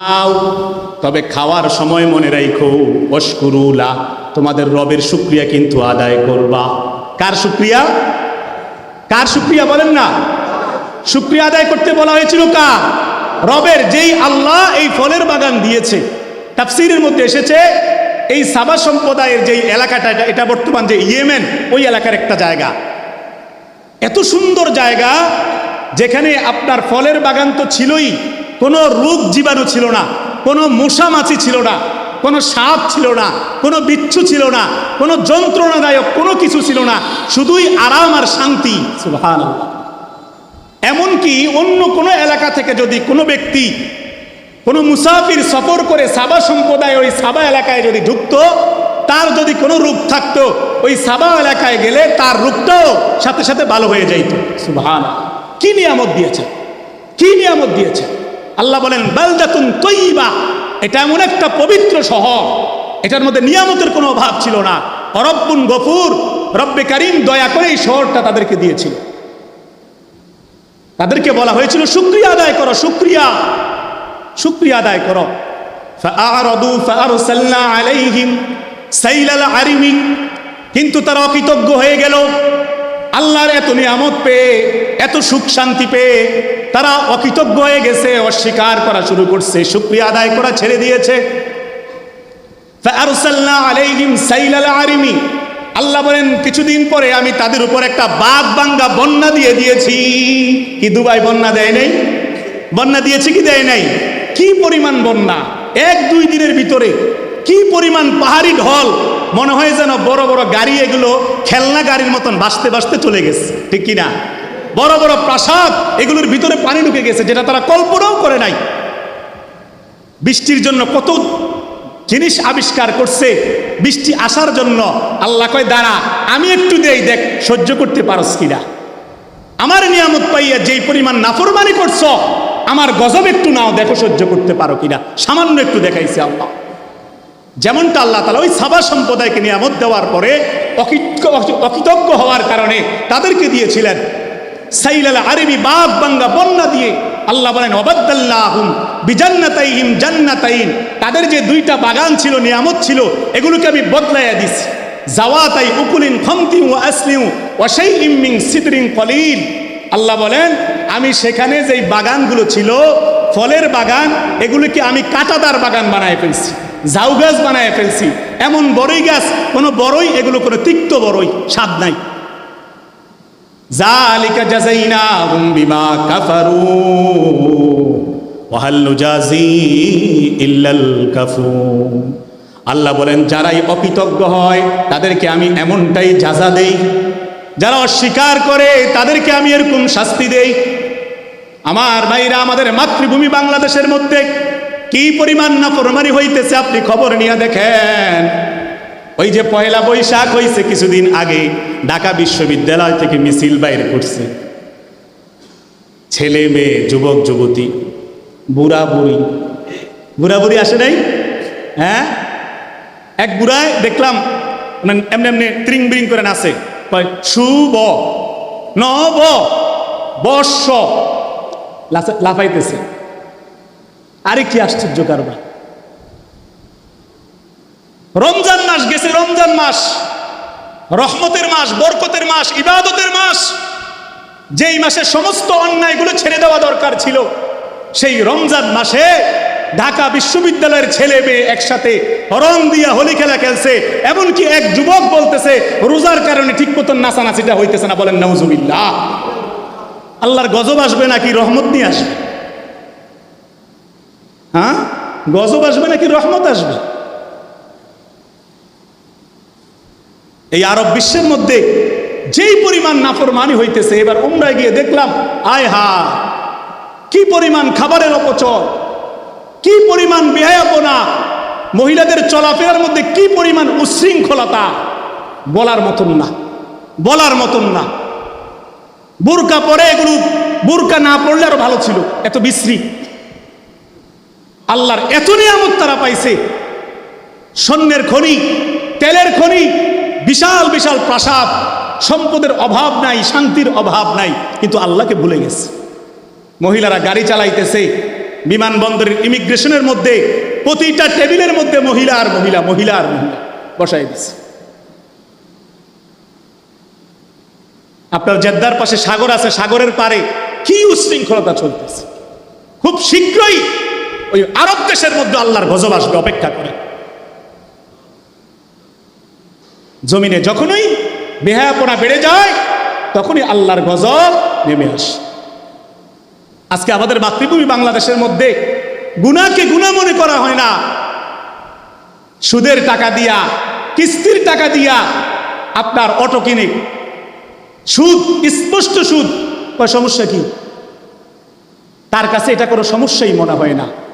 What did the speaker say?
খাও। তবে খাওয়ার সময় মনে রাখো অস্কুরুলা তোমাদের রবের শুক্রিয়া কিন্তু আদায় করবা। কার শুক্রিয়া? কার শুক্রিয়া বলেন না? শুক্রিয়া আদায় করতে বলা হয়েছিল কার? রবের, যেই আল্লাহ এই ফলের বাগান দিয়েছে। তাফসিরের মধ্যে এসেছে, এই সাবা সম্প্রদায়ের যেই এলাকাটা এটা বর্তমান যে ইয়েমেন, ওই এলাকার একটা জায়গা। এত সুন্দর জায়গা, যেখানে আপনার ফলের বাগান তো ছিলই কোনো রোগ জীবাণু ছিল না কোনো মশা মাছি ছিল না কোনো সাপ ছিল না কোনো বিচ্ছু ছিল না কোনো যন্ত্রণাদায়ক কোনো কিছু ছিল না শুধুই আরাম আর শান্তি। সুবহানাল্লাহ। এমনকি অন্য কোনো এলাকা থেকে যদি কোনো ব্যক্তি কোনো মুসাফির সফর করে সাবা সম্প্রদায় ওই সাবা এলাকায় যদি ঢুকতো তার যদি কোনো রূপ থাকতো ওই সাবা এলাকায় গেলে তার রূপটাও সাথে সাথে ভালো হয়ে যাইত। সুবহান কি নিয়ামত দিয়েছে কি নিয়ামত দিয়েছে আল্লাহ বলেন, বালদাতুন তৈবা। এটা এমন একটা পবিত্র শহর। এটার মধ্যে নিয়ামতের কোনো অভাব ছিল না। অরব্বুন গফুর, রব্বে কারিম দয়া করে এই শহরটা তাদেরকে দিয়েছিল। তাদেরকে বলা হয়েছিল, শুক্রিয়া আদায় করো, শুক্রিয়া। শুক্রিয়া আদায় করো। কিন্তু তারা অকৃতজ্ঞ হয়ে গেল। আল্লাহর এত নিয়ামত পেয়ে, এত সুখ শান্তি পেয়ে তারা অকৃতজ্ঞ হয়ে গেছে, অস্বীকার করা শুরু করছে, সুক্রিয়া আদায় করা ছেড়ে দিয়েছে। আল্লাহ বলেন, কিছুদিন পরে আমি তাদের উপর একটা বাঘ বাঙ্গা বন্যা দিয়ে দিয়েছি। কি দুবাই বন্যা দেয় নাই? বন্যা দিয়েছে কি দেয় নাই? কি পরিমাণ বন্যা? এক দুই দিনের ভিতরে কি পরিমাণ পাহাড়ি ঢল? মনে হয় যেন বড় বড় গাড়ি এগুলো খেলনা গাড়ির মতন বাঁচতে বাঁচতে চলে গেছে, ঠিক কিনা? বড় বড় প্রাসাদ, এগুলোর ভিতরে পানি ঢুকে গেছে, যেটা তারা কল্পনাও করে নাই। বৃষ্টির জন্য কত জিনিস আবিষ্কার করছে, বৃষ্টি আসার জন্য। আল্লাহ কয়, দাঁড়া, আমি একটু দেই, দেখ, সহ্য করতে পারস কিনা? আমার নিয়ামত পাইয়া যেই পরিমাণ নাফরমানি করছ, আমার গজব একটু নাও, দেখো সহ্য করতে পারো কিনা? সামান্য একটু দেখাইছে আল্লাহ। যেমনটা আল্লাহ তালা ওই সাবা সম্প্রদায়কে নিয়ামত দেওয়ার পরে অকৃতজ্ঞ হওয়ার কারণে তাদেরকে দিয়েছিলেন। সাইলাল আরবি বাঘ বাঙ্গা বন্যা দিয়ে আল্লাহ বলেন, অবাদ্দাল্লাহুম বিজান্নাতাইহিম জান্নাতাইন। তাদের যে দুইটা বাগান ছিল, নিয়ামত ছিল, এগুলোকে আমি বদলাইয়া দিছি। জাওয়াতাই উকুলিন খমতি ও আসলিউ ওয়াশাই ইমিং সিদরিং কলিল। আল্লাহ বলেন, আমি সেখানে যেই বাগানগুলো ছিল, ফলের বাগান, এগুলোকে আমি কাঁটাদার বাগান বানায় ফেলছি। ঝাউ গাছ বানায় ফেলছি। এমন বড়ই গাছ, কোনো বড়ই এগুলো কোনো তিক্ত বড়ই স্বাদ নাই। জালিকা জাযাইনাহুম বিমা কাফারু ওয়া হাল নুজাজি ইল্লাল কাফুর। আল্লাহ বলেন, যারাই অকৃতজ্ঞ হয়, তাদেরকে আমি এমনটাই যাজা দেই। যারা অস্বীকার করে, তাদেরকে আমি এরকম শাস্তি দেই। আমার ভাইরা আমাদের মাতৃভূমি বাংলাদেশের মধ্যে কি পরিমাণ না ফরমারি হইতেছে আপনি খবর নিয়ে দেখেন। ওই যে পয়লা বৈশাখ হয়েছে কিছুদিন আগে, ঢাকা বিশ্ববিদ্যালয় থেকে মিছিল বাইর করছে। ছেলে, মেয়ে, যুবক, যুবতী, বুড়া, বুড়ি। বুড়া, বুড়ি আসে নাই? হ্যাঁ? এক বুড়ায় দেখলাম মানে এমনি এমনি ত্রিং বিরিং করে নাচে। কয়, শুভ নব বর্ষ। লাফা- লাফাইতেছে। আরে কি আশ্চর্য কারবার। রমজান মাস গেছে, রমজান মাস। রহমতের মাস, বরকতের মাস, ইবাদতের মাস। যেই মাসে সমস্ত অন্যায়গুলো ছেড়ে দেওয়া দরকার ছিল, সেই রমজান মাসে ঢাকা বিশ্ববিদ্যালয়ের ছেলে মেয়ে একসাথে রং দিয়া হোলি খেলা খেলছে, এমনকি এক যুবক বলতেছে, রোজার কারণে ঠিক মতন নাচানাচিটা হইতেছে না, বলেন নজুবিল্লাহ আল্লাহর গজব আসবে নাকি, রহমত নিয়ে আসবে? হ্যাঁ? গজব আসবে নাকি রহমত আসবে? এই আরব বিশ্বের মধ্যে যেই পরিমাণ নাফরমানি হইতেছে, এবার উমরায় গিয়ে দেখলাম, আয় হা, কি পরিমাণ খাবারের অপচয়, কি পরিমাণ বেহায়াপনা, মহিলাদের চলাফেরার মধ্যে কি পরিমাণ উচ্ছৃঙ্খলতা বলার মতন না, বলার মতন না। বুরকা পরে এগুলো, বুরকা না পড়লে আরও ভালো ছিল, এত বিশ্রী। আল্লাহর এত নিয়ামত তারা পাইছে। স্বর্ণের খনি, তেলের খনি, বিশাল বিশাল প্রাসাদ, সম্পদের অভাব নাই, শান্তির অভাব নাই, কিন্তু আল্লাহকে ভুলে গেছে। মহিলারা গাড়ি চালাইতেছে, বিমানবন্দরের ইমিগ্রেশনের মধ্যে, প্রতিটা টেবিলের মধ্যে মহিলা আর মহিলা মহিলা আর মহিলা বসাই দিছে। আপনার জেদ্দার পাশে সাগর আছে, সাগরের পারে কি উশৃঙ্খলতা চলতেছে। খুব শীঘ্রই ওই আরব দেশের মধ্যে আল্লাহর গজব আসবে, অপেক্ষা করে। জমিনে যখনই বেহায়াপনা বেড়ে যায়, তখনই আল্লাহর গজব নেমে আসে। আজকে আমাদের মাতৃভূমি বাংলাদেশের মধ্যে গুনাকে গুণা মনে করা হয় না। সুদের টাকা দিয়া, কিস্তির টাকা দিয়া আপনার অটো কিনে। সুদ, স্পষ্ট সুদ। কয় সমস্যা কি? তার কাছে এটা কোনো সমস্যাই মনে হয় না।